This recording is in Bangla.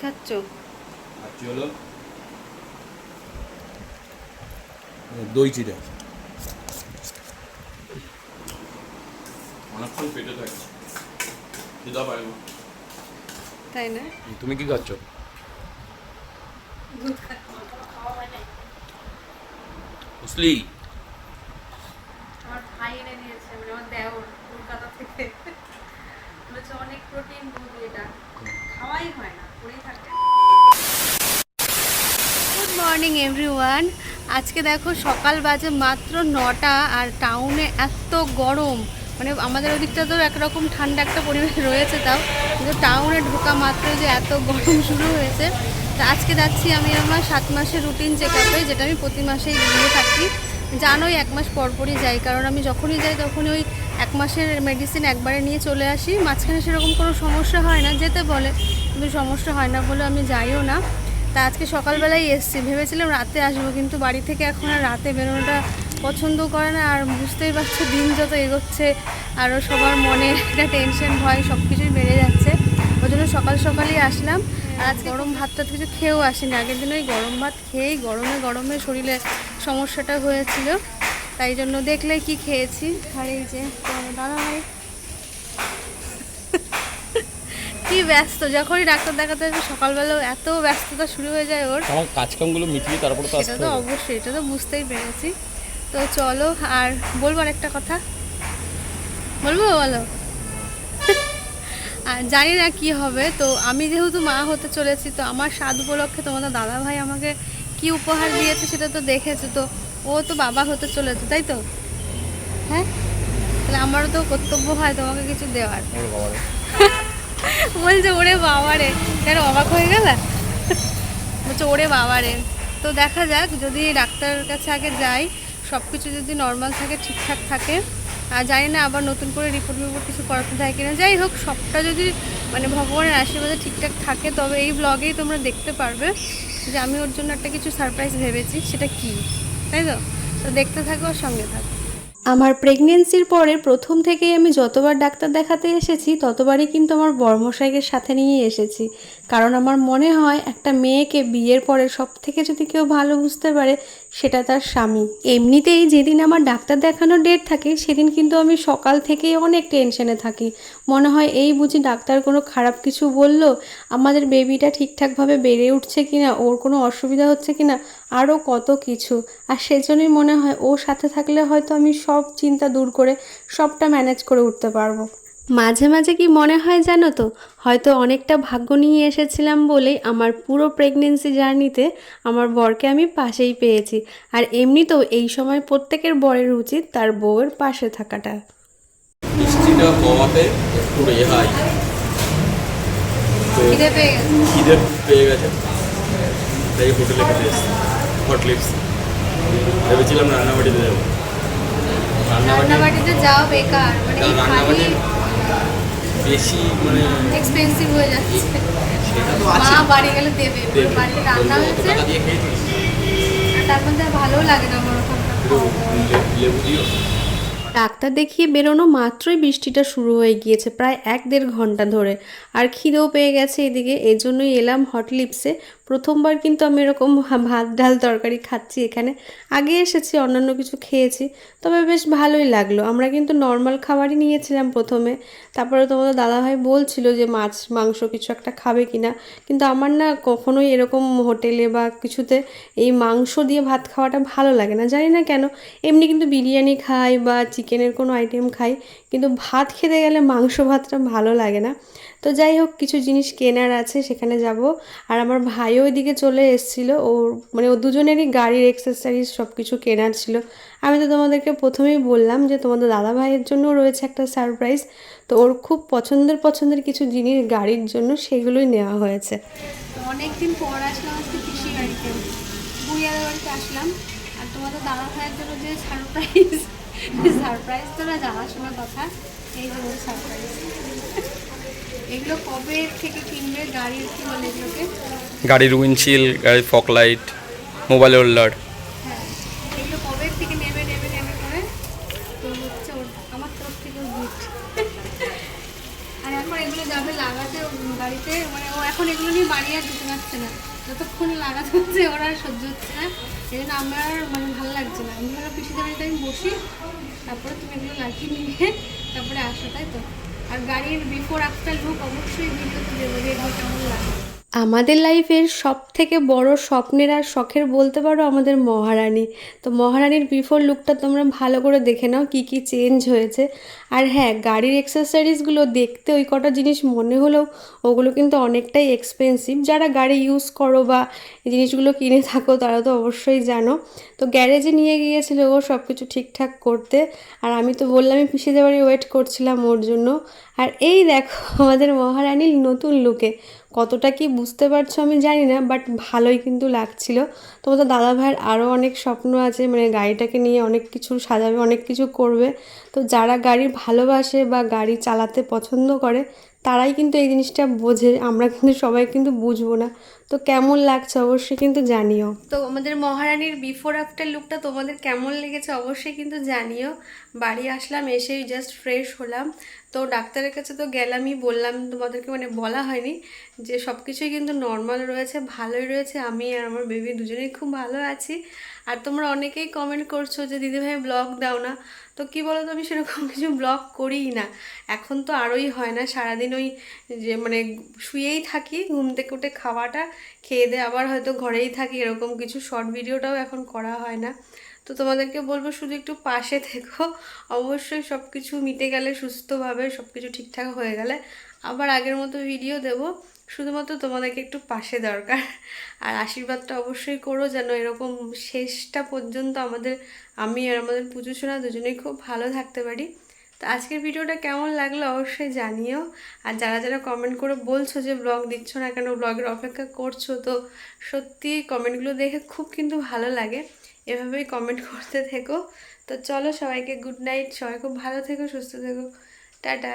খাচ্ছ আর কি হলো দই চিড়া অনেকক্ষণ পেটে থাকে। দিদা পারব তাই না? তুমি কি খাচ্ছ? বুঝলি আমার ভাই এনে দিয়েছে মানে আমার দেওর কলকাতা থেকে। বলেছে অনেক প্রোটিন দুধ এটা। খাওয়াই হয় না। গুড মর্নিং এভরিওয়ান আজকে দেখো সকাল বাজে মাত্র নটা আর টাউনে এত গরম। মানে আমাদের ওদিকটা তো একরকম ঠান্ডা একটা পরিবেশ রয়েছে তাও। কিন্তু টাউনে ঢোকা মাত্র যে এত গরম শুরু হয়েছে। তা আজকে যাচ্ছি আমি আমার সাত মাসের রুটিন চেক আপে যেটা আমি প্রতি মাসেই দিয়ে থাকি। জানোই এক মাস পরপরই যাই, কারণ আমি যখনই যাই তখনই ওই এক মাসের মেডিসিন একবারে নিয়ে চলে আসি। মাঝখানে সেরকম কোনো সমস্যা হয় না, যেতে বলে। কিন্তু সমস্যা হয় না বলে আমি যাইও না। তা আজকে সকালবেলায় এসছি। ভেবেছিলাম রাতে আসব, কিন্তু বাড়ি থেকে এখন আর রাতে বেরোনোটা পছন্দ করে না। আর বুঝতেই পারছ, দিন যত এগোচ্ছে আরও সবার মনে একটা টেনশন ভয় সব কিছুই বেড়ে যাচ্ছে। ওই জন্য সকাল সকালই আসলাম। আর আজকে গরম ভাতটা কিছু খেয়েও আসিনি। আগের দিন ওই গরম ভাত খেয়েই গরমে গরমে শরীরে সমস্যাটা হয়েছিল। তাই জন্য দেখলে কি খেয়েছি। আর এই যে দাদা ভাই কি ব্যস্ত যখনই ডাক্তার দেখাতে আসবে সকালবেলাও এত ব্যস্ততা শুরু হয়ে যায় ওর। আমার কাজকামগুলো মিটিয়ে তারপরে তো সেটা তো অবশ্যই এটা তো বুঝতেই পেরেছি। তো চলো আর বলব আর একটা কথা? বলব বলো? আর জানি না কি হবে তো আমি যেহেতু মা হতে চলেছি তো আমার স্বাদ উপলক্ষে তোমাদের দাদা ভাই আমাকে কি উপহার দিয়েছে সেটা তো দেখেছ তো ও তো বাবা হতে চলেছে তাই তো? হ্যাঁ? তাহলে আমারও তো কর্তব্য হয় তোমাকে কিছু দেওয়ার। বলছে, ওরে বাবারে কেন, অবাক হয়ে গেলা? বলছে, ওরে বাবারে তো দেখা যাক, যদি ডাক্তারের কাছে আগে যাই সব কিছু যদি নর্মাল থাকে, ঠিকঠাক থাকে। আর জানি না, আবার নতুন করে রিপোর্ট মিপোর্ট কিছু করাতে থাকে কিনা। যাই হোক, সবটা যদি মানে ভগবানের আশীর্বাদে ঠিকঠাক থাকে, তবে এই ব্লগেই তোমরা দেখতে পারবে যে আমি ওর জন্য একটা কিছু সারপ্রাইজ ভেবেছি, সেটা কি? তাই তো? তো দেখতে থাকো আর সঙ্গে থাকো। আমার প্রেগনেন্সির পরে প্রথম থেকেই আমি যতবার ডাক্তার দেখাতে এসেছি, ততবারই কিন্তু আমার বর্মশাইকে সাথে নিয়ে এসেছি। কারণ আমার মনে হয় একটা মেয়েকে বিয়ের পরে সব থেকে যদি কেউ ভালো বুঝতে পারে সেটা তার স্বামী। এমনিতেই যেদিন আমার ডাক্তার দেখানোর ডেট থাকে, সেদিন কিন্তু আমি সকাল থেকেই অনেক টেনশনে থাকি। মনে হয় এই বুঝি ডাক্তার কোনো খারাপ কিছু বলল? আমাদের বেবিটা ঠিকঠাকভাবে বেড়ে উঠছে কিনা? ওর কোনো অসুবিধা হচ্ছে কিনা? আরও কত কিছু। আর সেজন্যই মনে হয় ওর সাথে থাকলে হয়তো আমি সব চিন্তা দূর করে সবটা ম্যানেজ করে উঠতে পারব। মাঝে মাঝে কি মনে হয় জানো তো? হয়তো অনেকটা ভাগ্য নিয়ে এসেছিলাম বলেই আমার পুরো প্রেগনেন্সি জার্নিতে আমার বরকে আমি পাশেই পেয়েছি। আর এমনিতেও এই সময় প্রত্যেকের বরের উচিত তার বউয়ের পাশে থাকাটা। মিষ্টিটা হওয়াতে একটু রেহাই। খিদে পেয়ে গেছে। তাই হোটেলে খেতে এসেছি। হট লিপস ভেবেছিলাম রান্নাবাড়িতে যাব। রান্নাবাড়িতে যাও বেকার। মানে রান্নাবাড়ি বেশি মানে এক্সপেন্সিভ হয়ে যাচ্ছে। সেটা তো মা বাড়ি গেলে দেবে। বাড়িতে রান্না হয়েছে। আর তার মধ্যে ভালোও লাগে না লেবু দিও। ডাক্তার দেখিয়ে বেরোনো মাত্রই বৃষ্টিটা শুরু হয়ে গিয়েছে প্রায় এক দেড় ঘণ্টা ধরে। আর খিদেও পেয়ে গেছে এদিকে। এই জন্যই এলাম হট লিপসে। প্রথমবার কিন্তু আমি এরকম ভাত, ডাল তরকারি খাচ্ছি এখানে। আগে এসেছি, অন্যান্য কিছু খেয়েছি, তবে বেশ ভালোই লাগল। আমরা কিন্তু নর্মাল খাবারই নিয়েছিলাম প্রথমে। তারপরে তোমাদের দাদাভাই বলছিল যে মাছ, মাংস কিছু একটা খাবে কিনা। কিন্তু আমার না কখনোই এরকম হোটেলে বা কিছুতে এই মাংস দিয়ে ভাত খাওয়াটা ভালো লাগে না। জানি না কেন, এমনি কিন্তু বিরিয়ানি খাই বা চিকেনের কোনো আইটেম খাই, কিন্তু ভাত খেতে গেলে মাংস ভাতটা ভালো লাগে না। তো যাই হোক, কিছু জিনিস কেনার আছে, সেখানে যাব। আর আমার ভাইও ওইদিকে চলে এসেছিল। ওর মানে ও দুজনেরই গাড়ির এক্সেসরিজ সব কিছু কেনার ছিল। আমি তো তোমাদেরকে প্রথমেই বললাম যে তোমাদের দাদা ভাইয়ের জন্য রয়েছে একটা সারপ্রাইজ তো ওর খুব পছন্দের পছন্দের কিছু জিনিস গাড়ির জন্য সেগুলোই নেওয়া হয়েছে। অনেক দিন পর আসলাম আজকে পিসি বুড়িয়াদের বাড়িতে আসলাম। আর তোমাদের দাদা ভাইয়ের জন্য যে সারপ্রাইজ সারপ্রাইজ তো না কথা, এই যে সারপ্রাইজ এগুলো কবে থেকে কিনবে? গাড়ির কি বলে এগুলোকে? গাড়ির উইন্ডশিল গাড়ির ফক লাইট মোবাইল হোল্ডার। হ্যাঁ এগুলো কবে থেকে নেবে নেবে নেবে করে? তো হচ্ছে আমার তরফ থেকে গিফট আর এখন এগুলো যাবে লাগাতে গাড়িতে মানে ও এখন এগুলো নিয়ে বাড়ি আর দিতে পারছে না। যতক্ষণ লাগাতে হচ্ছে ওরা আর সহ্য হচ্ছে না। এই জন্য আমার মানে ভালো লাগছে না। আমি ভালো পিসিদের বাড়িতে আমি বসি তারপরে তুমি এগুলো লাগিয়ে নিয়ে তারপরে আসো তাই তো? আর গাড়ির বিফোর আফটার লুক অবশ্যই ভিডিওতে দেবো এগুলো কেমন লাগে আমাদের লাইফের সব থেকে বড় স্বপ্নের আর শখের বলতে পারো আমাদের মহারানী। তো মহারানীর বিফোর লুকটা তোমরা ভালো করে দেখে নাও কি কি চেঞ্জ হয়েছে। আর হ্যাঁ গাড়ির এক্সেসরিজগুলো দেখতে ওই কটা জিনিস মনে হলেও ওগুলো কিন্তু অনেকটাই এক্সপেন্সিভ যারা গাড়ি ইউজ করো বা এই জিনিসগুলো কিনে থাকো তারা তো অবশ্যই জানো। তো গ্যারেজে নিয়ে গিয়েছিল ও সব কিছু ঠিকঠাক করতে। আর আমি তো বললামই পিসিদের বাড়ি ওয়েট করছিলাম ওর জন্য। আর এই দেখো আমাদের মহারানীর নতুন লুকে কতটা কি বুঝতে পারছ আমি জানি না বাট ভালোই কিন্তু লাগছিল। তোমাদের দাদা ভাইয়ের আরও অনেক স্বপ্ন আছে মানে গাড়িটাকে নিয়ে অনেক কিছু সাজাবে, অনেক কিছু করবে। তো যারা গাড়ি ভালোবাসে বা গাড়ি চালাতে পছন্দ করে, তারাই কিন্তু এই জিনিসটা বোঝে। আমরা কিন্তু সবাই কিন্তু বুঝব না। তো কেমন লাগছে অবশ্যই কিন্তু জানিও। তো আমাদের মহারানীর বিফোর আফটার লুকটা তোমাদের কেমন লেগেছে অবশ্যই কিন্তু জানিও। বাড়ি আসলাম, এসেই জাস্ট ফ্রেশ হলাম। তো ডাক্তারের কাছে তো গেলামই, বললাম তোমাদেরকে মানে বলা হয়নি যে সব কিছুই কিন্তু নর্মাল রয়েছে, ভালোই রয়েছে। আমি আর আমার বেবি দুজনেই খুব ভালো আছি। আর তোমরা অনেকেই কমেন্ট করছ যে দিদিভাই ব্লগ দাও না। তো কী বলো তো আমি সেরকম কিছু ব্লগ করিই না। এখন তো আরোই হয় না, সারাদিন ওই যে মানে শুয়েই থাকি, ঘুম থেকে উঠে খাওয়াটা। খেয়ে দিয়ে আবার হয়তো ঘরেই থাকি, এরকম কিছু শর্ট ভিডিওটাও এখন করা হয় না। তো তোমাদেরকে বলব শুধু একটু পাশে থেকো। অবশ্যই সব কিছু মিটে গেলে, সুস্থভাবে সব কিছু ঠিকঠাক হয়ে গেলে আবার আগের মতো ভিডিও দেব। শুধুমাত্র তোমাদেরকে একটু পাশে দরকার। আর আশীর্বাদটা অবশ্যই করো যেন এরকম শেষটা পর্যন্ত আমাদের, আমি আর আমাদের পুজো সোনা দুজনেই খুব ভালো থাকতে পারি। তো আজকের ভিডিওটা কেমন লাগল অবশ্যই জানিও। আর যারা যারা কমেন্ট করে বলছো যে ব্লগ দিচ্ছ না কেন ব্লগের অপেক্ষা করছ, তো সত্যি কমেন্টগুলো দেখে খুব কিন্তু ভালো লাগে। এভাবেই কমেন্ট করতে থেকো। তো চলো সবাইকে গুড নাইট সবাই খুব ভালো থেকো, সুস্থ থেকো। টাটা।